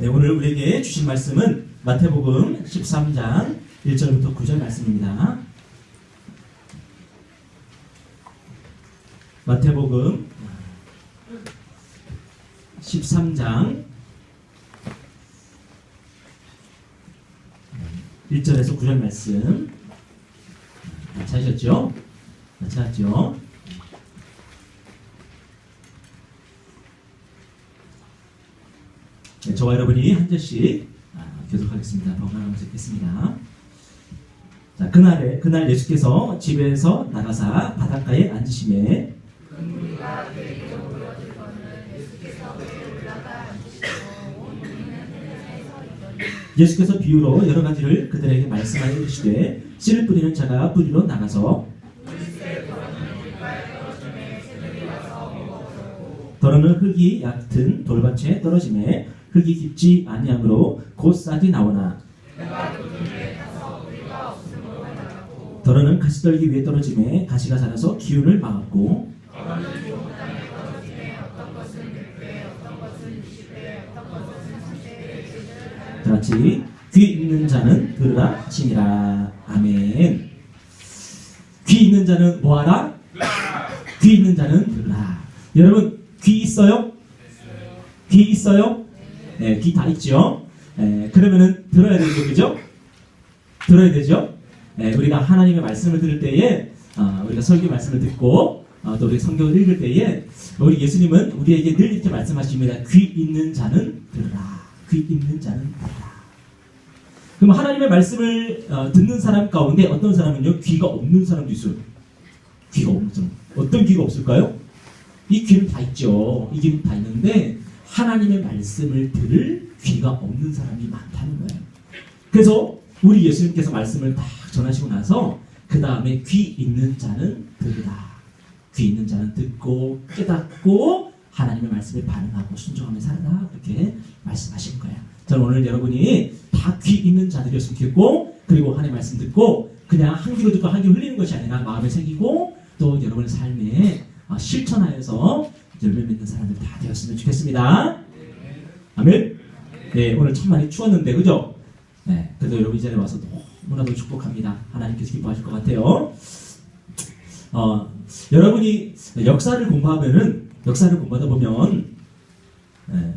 네, 오늘 우리에게 주신 말씀은 마태복음 13장 1절부터 9절 말씀입니다. 마태복음 13장 1절에서 9절 말씀 다 찾으셨죠? 다 찾았죠? 저와 여러분이 한 절씩 아, 계속하겠습니다. 번갈아가면서 읽겠습니다. 자, 그날에 그날 예수께서 집에서 나가사 바닷가에 앉으심에 예수께서 비유로 여러 가지를 그들에게 말씀하여 이르시되 씨를 뿌리는 자가 뿌리로 나가서 더러는 흙이 얕은 돌밭에 떨어짐에 흙이 깊지 아니하므로 곧 싹이 나오나 더러는 가시 떨기 위에 떨어짐에 가시가 자라서 기운을 막았고 다 같이 귀 있는 자는 들으라 치니라 아멘 귀 있는 자는 뭐하라? 귀 있는 자는 들으라 여러분 귀 있어요? 귀 있어요? 네, 귀다 있죠? 네, 그러면은 들어야 되죠, 그죠? 들어야 되죠? 네, 우리가 하나님의 말씀을 들을 때에 아, 우리가 설교 말씀을 듣고 아, 또 우리 성경을 읽을 때에 우리 예수님은 우리에게 늘 이렇게 말씀하십니다. 귀 있는 자는 들으라. 귀 있는 자는 들으라. 그럼 하나님의 말씀을 어, 듣는 사람 가운데 어떤 사람은요 귀가 없는 사람도 있어요. 귀가 없는 사람. 어떤 귀가 없을까요? 이 귀는 다 있죠. 이 귀는 다 있는데 하나님의 말씀을 들을 귀가 없는 사람이 많다는 거예요. 그래서 우리 예수님께서 말씀을 다 전하시고 나서 그 다음에 귀 있는 자는 들으라. 귀 있는 자는 듣고 깨닫고 하나님의 말씀에 반응하고 순종하며 살아라. 그렇게 말씀하신 거예요. 저는 오늘 여러분이 다 귀 있는 자들이었으면 좋겠고 그리고 하나님의 말씀 듣고 그냥 한 귀로 듣고 한 귀로 흘리는 것이 아니라 마음에 새기고 또 여러분의 삶에 어, 실천하여서 열매 맺는 사람들 다 되었으면 좋겠습니다. 아멘. 네, 오늘 참 많이 추웠는데 그죠? 네, 그래도 여러분 이 자리에 와서 너무나도 축복합니다. 하나님께서 기뻐하실 것 같아요. 어, 여러분이 역사를 공부하면은 역사를 공부하다 보면 에,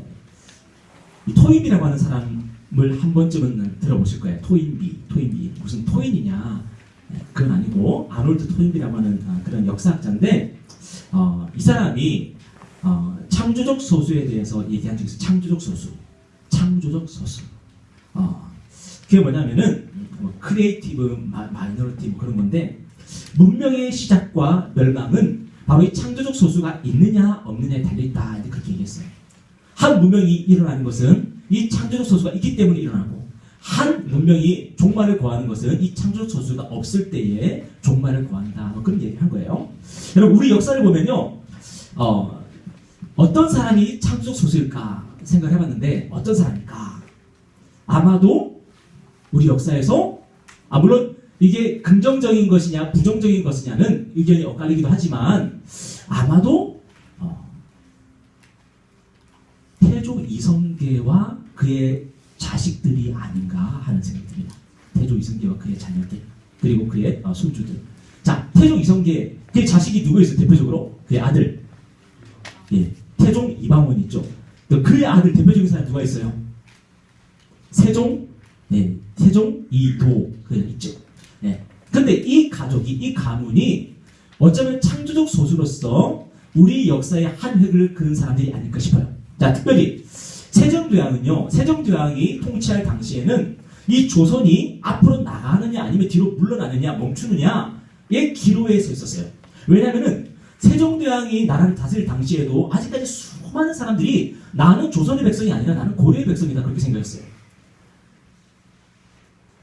이 토인비라고 하는 사람을 한 번쯤은 들어보실 거예요. 토인비, 토인비 무슨 토인이냐? 에, 그건 아니고 아놀드 토인비라고 하는 아, 그런 역사학자인데 어, 이 사람이 어, 창조적 소수에 대해서 얘기한 적이 있어요. 창조적 소수, 창조적 소수. 어, 그게 뭐냐면은 뭐 크리에이티브 마, 마이너리티 뭐 그런 건데 문명의 시작과 멸망은 바로 이 창조적 소수가 있느냐 없느냐에 달려있다 그렇게 얘기했어요. 한 문명이 일어나는 것은 이 창조적 소수가 있기 때문에 일어나고 한 문명이 종말을 구하는 것은 이 창조적 소수가 없을 때에 종말을 구한다 뭐 그런 얘기를 한 거예요. 여러분 우리 역사를 보면요 어, 어떤 사람이 창조적 소수일까 생각을 해봤는데 어떤 사람일까 아마도 우리 역사에서 아 물론 이게 긍정적인 것이냐 부정적인 것이냐는 의견이 엇갈리기도 하지만 아마도 어, 태조 이성계와 그의 자식들이 아닌가 하는 생각이 듭니다. 태조 이성계와 그의 자녀들 그리고 그의 어, 손주들. 자 태조 이성계 그의 자식이 누구 있어요? 대표적으로 그의 아들. 예, 태종 이방원 있죠. 또 그의 아들 대표적인 사람 누가 있어요? 세종, 네, 세종 이도 그 있죠. 네. 근데 이 가족이 이 가문이 어쩌면 창조적 소수로서 우리 역사의 한 획을 그은 사람들이 아닐까 싶어요. 자, 특별히 세종대왕은요. 세종대왕이 통치할 당시에는 이 조선이 앞으로 나가느냐 아니면 뒤로 물러나느냐 멈추느냐의 기로에 서 있었어요. 왜냐하면은 세종대왕이 나라를 다스릴 당시에도 아직까지 수많은 사람들이 나는 조선의 백성이 아니라 나는 고려의 백성이다 그렇게 생각했어요.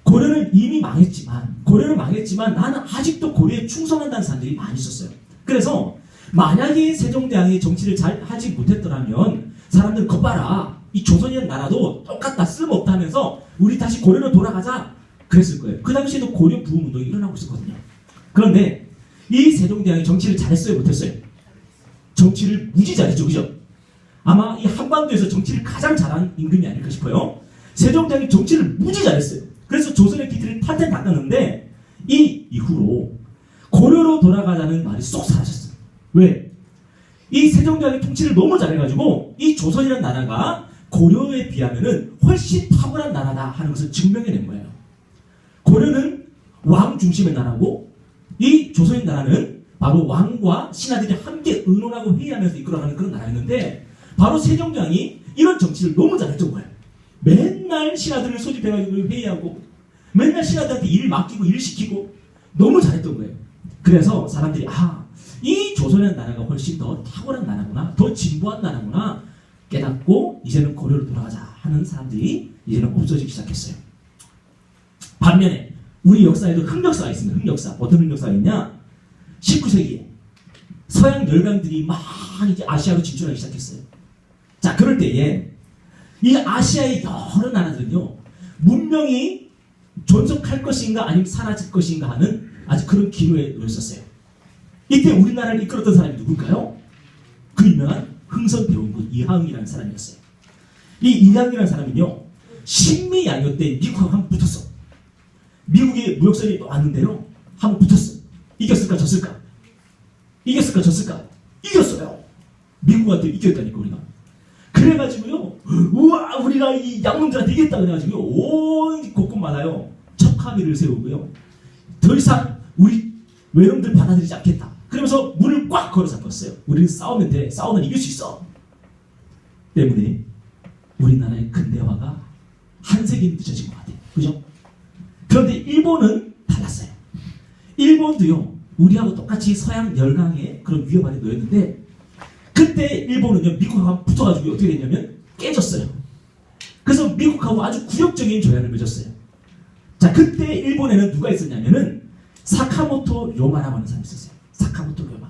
고려는 이미 망했지만 고려는 망했지만 나는 아직도 고려에 충성한다는 사람들이 많이 있었어요. 그래서 만약에 세종대왕이 정치를 잘 하지 못했더라면 사람들 겁봐라 이 조선이라는 나라도 똑같다 쓸모없다 하면서 우리 다시 고려로 돌아가자 그랬을 거예요. 그 당시에도 고려 부흥 운동이 일어나고 있었거든요. 그런데 이 세종대왕이 정치를 잘했어요 못했어요? 정치를 무지 잘했죠 그죠? 아마 이 한반도에서 정치를 가장 잘한 임금이 아닐까 싶어요. 세종대왕이 정치를 무지 잘했어요. 그래서 조선의 기틀을 탈탈 닦았는데 이 이후로 고려로 돌아가자는 말이 쏙 사라졌어요. 왜? 이 세종대왕이 통치를 너무 잘해가지고 이 조선이라는 나라가 고려에 비하면은 훨씬 탁월한 나라다 하는 것을 증명해낸 거예요. 고려는 왕 중심의 나라고 이 조선인 나라는 바로 왕과 신하들이 함께 의논하고 회의하면서 이끌어가는 그런 나라였는데 바로 세종대왕이 이런 정치를 너무 잘했던 거예요. 맨날 신하들을 소집해가지고 회의하고 맨날 신하들한테 일을 맡기고 일 시키고 너무 잘했던 거예요. 그래서 사람들이 아, 이 조선의 나라가 훨씬 더 탁월한 나라구나, 더 진보한 나라구나 깨닫고 이제는 고려로 돌아가자 하는 사람들이 이제는 없어지기 시작했어요. 반면에 우리 역사에도 흑역사가 있습니다. 흑역사. 어떤 흑역사가 있냐? 19세기에 서양 열강들이 막 이제 아시아로 진출하기 시작했어요. 자, 그럴 때에 이 아시아의 여러 나라들은요, 문명이 존속할 것인가 아니면 사라질 것인가 하는 아주 그런 기로에 놓였었어요. 이때 우리나라를 이끌었던 사람이 누굴까요? 그 유명한 흥선대원군 이항이라는 사람이었어요. 이 이항이라는 사람은요, 신미양요 때 미국하고 붙었어. 미국의 무역선이 왔는데요, 한번 붙었어. 이겼을까 졌을까? 이겼을까 졌을까? 이겼어요. 미국한테 이겼다니까 우리가. 그래가지고요, 우와 우리가 이 양놈들한테 이겼다 그래가지고 온 곳곳마다요 척하비를 세우고요. 더 이상 우리 외놈들 받아들이지 않겠다. 그러면서 문을 꽉 걸어 잠궜어요. 우리는 싸우면 돼. 싸우면 이길 수 있어. 때문에 우리나라의 근대화가 한 세기 늦어진 것 같아요. 그죠? 그런데 일본은 달랐어요. 일본도요, 우리하고 똑같이 서양 열강의 그런 위협 아래 놓였는데, 그때 일본은요, 미국하고 붙어가지고 어떻게 됐냐면, 깨졌어요. 그래서 미국하고 아주 굴욕적인 조약을 맺었어요. 자, 그때 일본에는 누가 있었냐면은, 사카모토 료마라고 하는 사람이 있었어요. 사카모토 료마.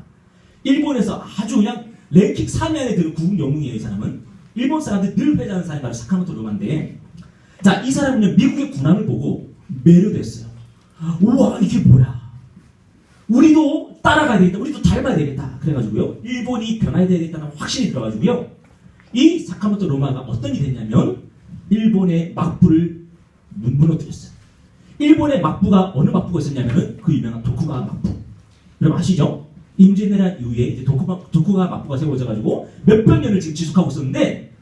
일본에서 아주 그냥 랭킹 3위 안에 드는 국ung 영웅이에요, 이 사람은. 일본 사람들이 늘 회자하는 사람이 바로 사카모토 료마인데, 자, 이 사람은요, 미국의 군함을 보고 매료됐어요. 우와, 이게 뭐야? 우리도 따라가야 되겠다. 우리도 닮아야 되겠다. 그래가지고요. 일본이 변화해야 되겠다는 확신이 들어가지고요. 이 사카모토 로마가 어떤 일이 됐냐면 일본의 막부를 문- 무너뜨렸어요. 일본의 막부가 어느 막부가 있었냐면은 그 유명한 도쿠가와 막부. 여러분 아시죠? 임진왜란 이후에 이제 도쿠가, 도쿠가와 막부가 세워져가지고 몇백 년을 지금 지속하고 있었는데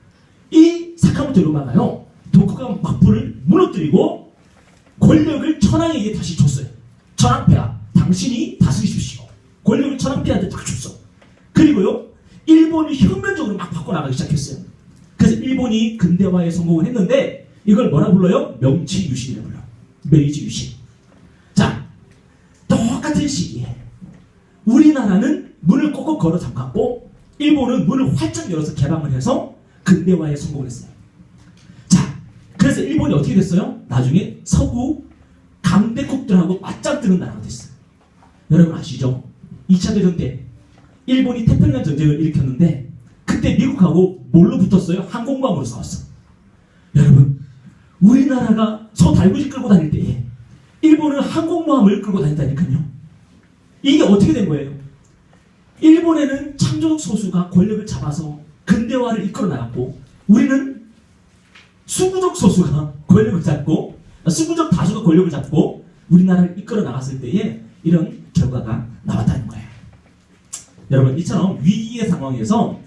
이 사카모토 로마가요. 도쿠가와 막부를 무너뜨리고 권력을 천황에게 다시 줬어요. 천황폐하, 당신이 다스리십시오. 권력을 천황폐하한테 딱 줬어. 그리고요, 일본이 혁명적으로 막 바꿔나가기 시작했어요. 그래서 일본이 근대화에 성공을 했는데 이걸 뭐라 불러요? 명치 유신이라 불러. 메이지 유신. 자, 똑같은 시기에 우리나라는 문을 꼭꼭 걸어 잠갔고 일본은 문을 활짝 열어서 개방을 해서 근대화에 성공을 했어요. 자, 그래서 일본이 어떻게 됐어요? 나중에 서구 강대국들하고 맞짱뜨는 나라가 됐어요. 여러분 아시죠? 2차 대전 때 일본이 태평양 전쟁을 일으켰는데 그때 미국하고 뭘로 붙었어요? 항공모함으로 싸웠어. 여러분 우리나라가 소 달구지 끌고 다닐 때에 일본은 항공모함을 끌고 다닌다니까요. 이게 어떻게 된 거예요? 일본에는 창조적 소수가 권력을 잡아서 근대화를 이끌어 나갔고 우리는 수구적 소수가 권력을 잡고 아, 수구적 다수가 권력을 잡고 우리나라를 이끌어 나갔을 때에 이런 결과가 나왔다는 거예요. 여러분 이처럼 위기의 상황에서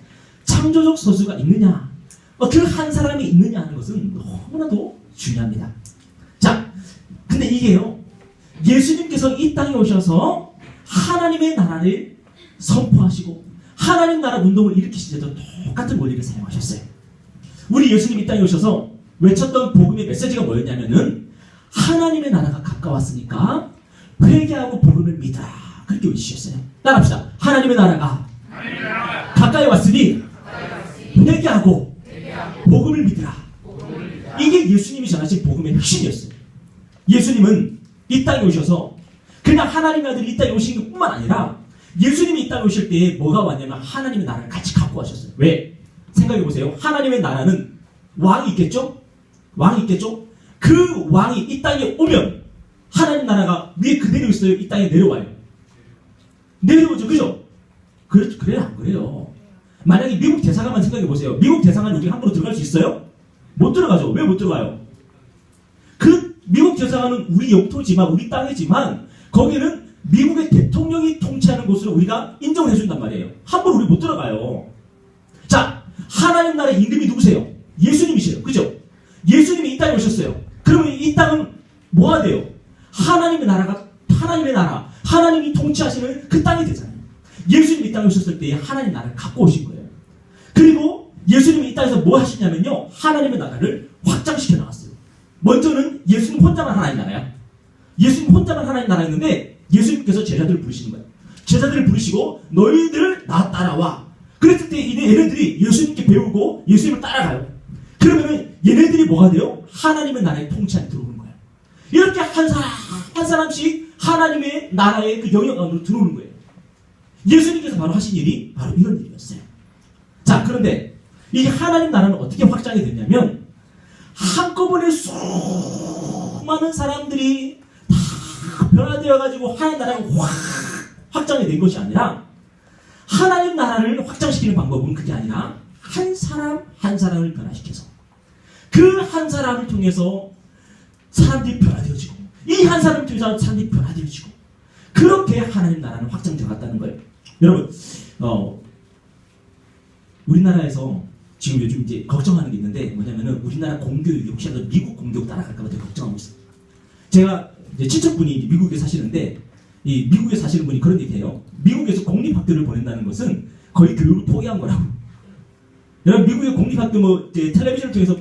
창조적 소수가 있느냐, 그 한 사람이 있느냐 하는 것은 너무나도 중요합니다. 자, 근데 이게요 예수님께서 이 땅에 오셔서 하나님의 나라를 선포하시고 하나님 나라 운동을 일으키실 때도 똑같은 원리를 사용하셨어요. 우리 예수님 이 땅에 오셔서 외쳤던 복음의 메시지가 뭐였냐면은 하나님의 나라가 가까웠으니까 회개하고 복음을 믿어라 그렇게 외치셨어요. 따라합시다. 하나님의 나라가 가까이 왔으니 회개하고 복음을 믿으라. 이게 예수님이 전하신 복음의 핵심이었어요. 예수님은 이 땅에 오셔서 그냥 하나님의 아들이 이 땅에 오신 것 뿐만 아니라 예수님이 이 땅에 오실 때 뭐가 왔냐면 하나님의 나라를 같이 갖고 가셨어요. 왜? 생각해 보세요. 하나님의 나라는 왕이 있겠죠? 왕이 있겠죠? 그 왕이 이 땅에 오면 하나님 나라가 위에 그대로 있어요. 이 땅에 내려와요. 내려오죠. 그죠? 그래, 그래요? 안 그래요? 만약에 미국 대사관만 생각해 보세요. 미국 대사관 우리 함부로 들어갈 수 있어요? 못 들어가죠. 왜 못 들어가요? 그 미국 대사관은 우리 영토지만 우리 땅이지만 거기는 미국의 대통령이 통치하는 곳으로 우리가 인정을 해준단 말이에요. 함부로 우리 못 들어가요. 자, 하나님 나라의 임금이 누구세요? 예수님이시에요. 그죠? 예수님이 이 땅에 오셨어요. 그러면 이 땅은 뭐가 돼요? 하나님의 나라가 하나님의 나라, 하나님이 통치하시는 그 땅이 되잖아요. 예수님이 이 땅에 오셨을 때 하나님 나라를 갖고 오신 거예요. 그리고 예수님이 이 땅에서 뭐 하시냐면요. 하나님의 나라를 확장시켜 나갔어요. 먼저는 예수님 혼자만 하나님 나라야. 예수님 혼자만 하나님 나라였는데 예수님께서 제자들을 부르시는 거예요. 제자들을 부르시고 너희들 나 따라와. 그랬을 때 이제 얘네들이 예수님께 배우고 예수님을 따라가요. 그러면은 얘네들이 뭐가 돼요? 하나님의 나라의 통치 안에 들어오는 거예요. 이렇게 한 사람 한 사람씩 하나님의 나라의 그 영역 안으로 들어오는 거예요. 예수님께서 바로 하신 일이 바로 이런 일이었어요. 자, 그런데 이 하나님 나라는 어떻게 확장이 됐냐면 한꺼번에 수많은 사람들이 다 변화되어가지고 하나님 나라가 확 확장이 된 것이 아니라 하나님 나라를 확장시키는 방법은 그게 아니라 한 사람 한 사람을 변화시켜서 그 한 사람을 통해서 사람들이 변화되어지고 이 한 사람을 통해서 사람들이 변화되어지고 그렇게 하나님 나라는 확장되어 갔다는 거예요. 여러분, 어, 우리나라에서 지금 요즘 이제 걱정하는 게 있는데 뭐냐면은 우리나라 공교육이 혹시라도 미국 공교육 따라갈까봐 되게 걱정하고 있어요. 제가 이제 친척분이 미국에 사시는데 이 미국에 사시는 분이 그런 얘기해요. 미국에서 공립학교를 보낸다는 것은 거의 교육을 포기한 거라고. 여러분 미국의 공립학교 뭐 텔레비전을 통해서